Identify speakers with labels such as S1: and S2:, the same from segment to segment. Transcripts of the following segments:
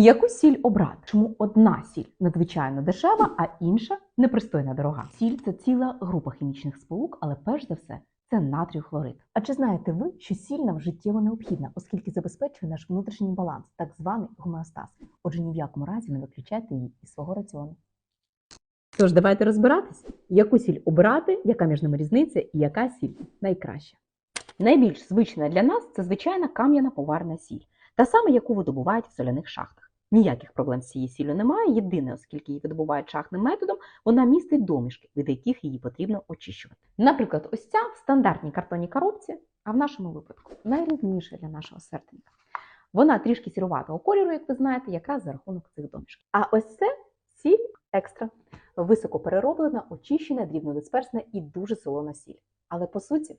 S1: Яку сіль обрати? Чому одна сіль надзвичайно дешева, а інша непристойно дорога? Сіль це ціла група хімічних сполук, але перш за все це натрію хлорид. А чи знаєте ви, що сіль нам життєво необхідна, оскільки забезпечує наш внутрішній баланс, так званий гомеостаз? Отже, ні в якому разі не виключайте її із свого раціону. Тож давайте розбиратись, яку сіль обирати, яка між ними різниця і яка сіль найкраща. Найбільш звична для нас це звичайна кам'яна поварна сіль, та сама, яку видобувають в соляних шахтах. Ніяких проблем з цією сіллю немає. Єдине, оскільки її видобувають шахтним методом, вона містить домішки, від яких її потрібно очищувати. Наприклад, ось ця в стандартній картонній коробці, а в нашому випадку найрідніша для нашого серденька. Вона трішки сіруватого кольору, як ви знаєте, якраз за рахунок цих домішків. А ось це сіль екстра, високо перероблена, очищена, дрібнодисперсна і дуже солона сіль. Але по суті,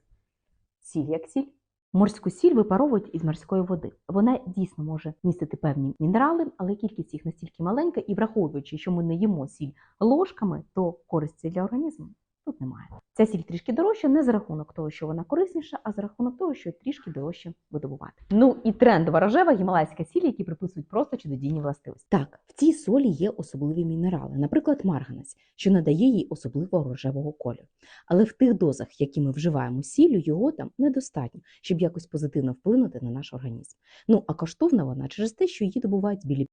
S1: сіль як сіль. Морську сіль випаровують із морської води. Вона дійсно може містити певні мінерали, але кількість їх настільки маленька, і враховуючи, що ми не їмо сіль ложками, то користі для організму тут немає. Ця сіль трішки дорожча не за рахунок того, що вона корисніша, а за рахунок того, що трішки дорожче видобувати. Ну і трендова рожева гімалайська сіль, які приписують просто чудодійні властивості. Так, в цій солі є особливі мінерали, наприклад, марганець, що надає їй особливого рожевого кольору. Але в тих дозах, які ми вживаємо сіллю, його там недостатньо, щоб якось позитивно вплинути на наш організм. Ну а коштовна вона через те, що її добувають білі